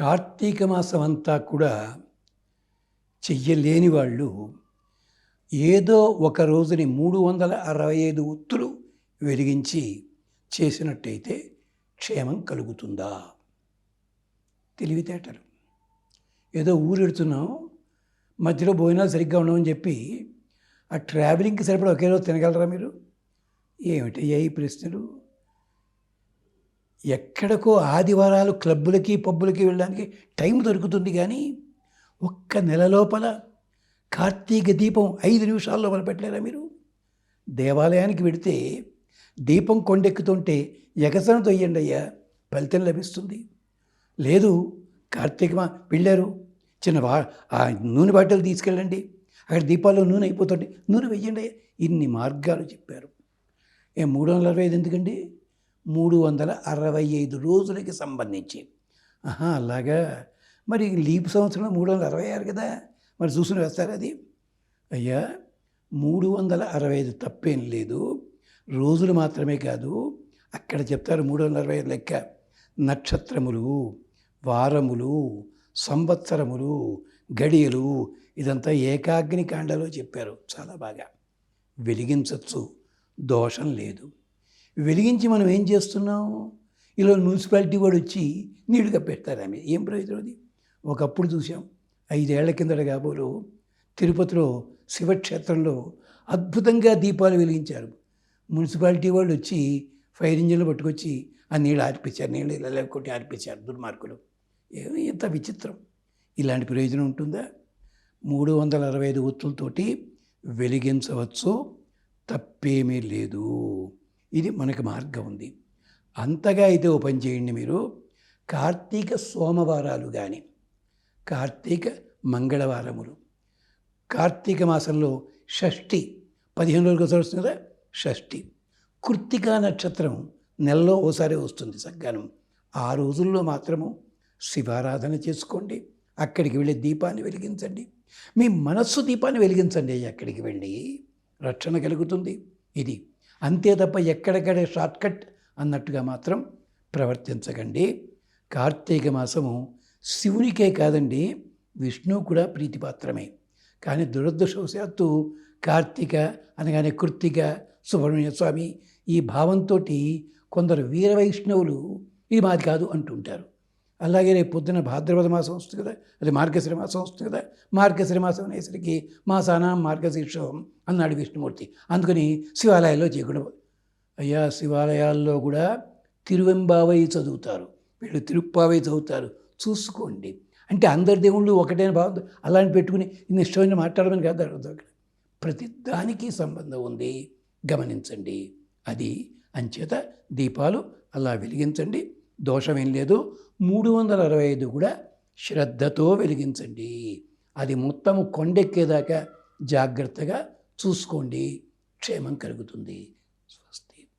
కార్తీక మాసం అంతా కూడా చెయ్యలేని వాళ్ళు ఏదో ఒక రోజుని మూడు వందల అరవై ఐదు ఒత్తులు వెలిగించి చేసినట్టయితే క్షేమం కలుగుతుందా? తెలివితేటలు. ఏదో ఊరెడుతున్నాం మధ్యలో భోజనాలు సరిగ్గా ఉండవని చెప్పి ఆ ట్రావెలింగ్కి సరిపడా ఒకే రోజు తినగలరా మీరు? ఏమిటి ఏ ప్రశ్నలు? ఎక్కడికో ఆదివారాలు క్లబ్బులకి పబ్బులకి వెళ్ళడానికి టైం దొరుకుతుంది కానీ ఒక్క నెల లోపల కార్తీక దీపం ఐదు నిమిషాల్లో మనం పెట్టలేరా మీరు? దేవాలయానికి వెడితే దీపం కొండెక్కుతుంటే ఎగసన తొయ్యండి అయ్యా ఫలితం లభిస్తుంది. లేదు కార్తీకమా వెళ్ళారు. చిన్న వా ఆ నూనె బాటలు తీసుకెళ్ళండి. అక్కడ దీపాల్లో నూనె అయిపోతుంది. నూనె వెయ్యండి అయ్యా ఇన్ని మార్గాలు చెప్పారు. ఏ మూడు వందల అరవై ఐదు ఎందుకండి? మూడు వందల అరవై ఐదు రోజులకి సంబంధించి. ఆహా అలాగా? మరి లీప్ సంవత్సరం మూడు వందల అరవై ఆరు కదా? మరి చూసుకుని వేస్తారు అది? అయ్యా మూడు వందల అరవై ఐదు తప్పేం లేదు. రోజులు మాత్రమే కాదు అక్కడ చెప్తారు మూడు వందల అరవై ఐదు లెక్క. నక్షత్రములు వారములు సంవత్సరములు గడియలు ఇదంతా ఏకాగ్ని కాండలో చెప్పారు. చాలా బాగా. వెలిగించవచ్చు దోషం లేదు. వెలిగించి మనం ఏం చేస్తున్నాం? ఇలా మున్సిపాలిటీ వాడు వచ్చి నీళ్ళు కప్పెడతారు ఆమె. ఏం ప్రయోజనం అది? ఒకప్పుడు చూసాం ఐదేళ్ళ కిందట కాబోలు తిరుపతిలో శివక్షేత్రంలో అద్భుతంగా దీపాలు వెలిగించారు. మున్సిపాలిటీ వాళ్ళు వచ్చి ఫైర్ ఇంజిన్లు పట్టుకొచ్చి ఆ నీళ్ళు ఆర్పించారు నీళ్ళు ఇలా లేకుంటే ఆర్పించారు దుర్మార్గులు. ఏమి ఎంత విచిత్రం. ఇలాంటి ప్రయోజనం ఉంటుందా? మూడు వందల అరవై ఐదు ఒత్తులతోటి వెలిగించవచ్చు. తప్పేమీ లేదు. ఇది మనకు మార్గం ఉంది. అంతగా అయితే ఓ పని చేయండి మీరు. కార్తీక సోమవారాలు కానీ కార్తీక మంగళవారములు. కార్తీక మాసంలో షష్ఠి పదిహేను రోజులకు ఒకసారి వస్తుంది కదా షష్ఠి. కృత్తికా నక్షత్రం నెలలో ఓసారి వస్తుంది సగ్గానం. ఆ రోజుల్లో మాత్రము శివారాధన చేసుకోండి అక్కడికి వెళ్ళి దీపాన్ని వెలిగించండి. మీ మనస్సు దీపాన్ని వెలిగించండి అక్కడికి వెళ్ళి రక్షణ కలుగుతుంది. ఇది అంతే తప్ప ఎక్కడెక్కడే షార్ట్కట్ అన్నట్టుగా మాత్రం ప్రవర్తించకండి. కార్తీక మాసము శివునికే కాదండి విష్ణువు కూడా ప్రీతిపాత్రమే. కానీ దురదృష్టవశాత్తు కార్తీక అనగానే కృత్తిక సుబ్రహ్మణ్య స్వామి ఈ భావంతో కొందరు వీర వైష్ణవులు ఇది మాది కాదు అంటుంటారు. అలాగే రేపు పొద్దున భాద్రపద మాసం వస్తుంది కదా అది మార్గశిర మాసం వస్తుంది కదా మార్గశిర మాసం అనేసరికి మాసాన మార్గశీర్షం అన్నాడు విష్ణుమూర్తి. అందుకని శివాలయాల్లో చేయకుండా అయ్యా శివాలయాల్లో కూడా తిరువెంబావై చదువుతారు. వీళ్ళు తిరుప్పావై చదువుతారు. చూసుకోండి. అంటే అందరి దేవుళ్ళు ఒకటే భావం అలాంటి పెట్టుకుని ఇన్ని ఇష్టమైన మాట్లాడమని కాదు అక్కడ. ప్రతి దానికి సంబంధం ఉంది. గమనించండి. అది అంచేత దీపాలు అలా వెలిగించండి. దోషమేం లేదు. మూడు వందల అరవై ఐదు కూడా శ్రద్ధతో వెలిగించండి. అది మొత్తము కొండెక్కేదాకా జాగ్రత్తగా చూసుకోండి. క్షేమం కలుగుతుంది.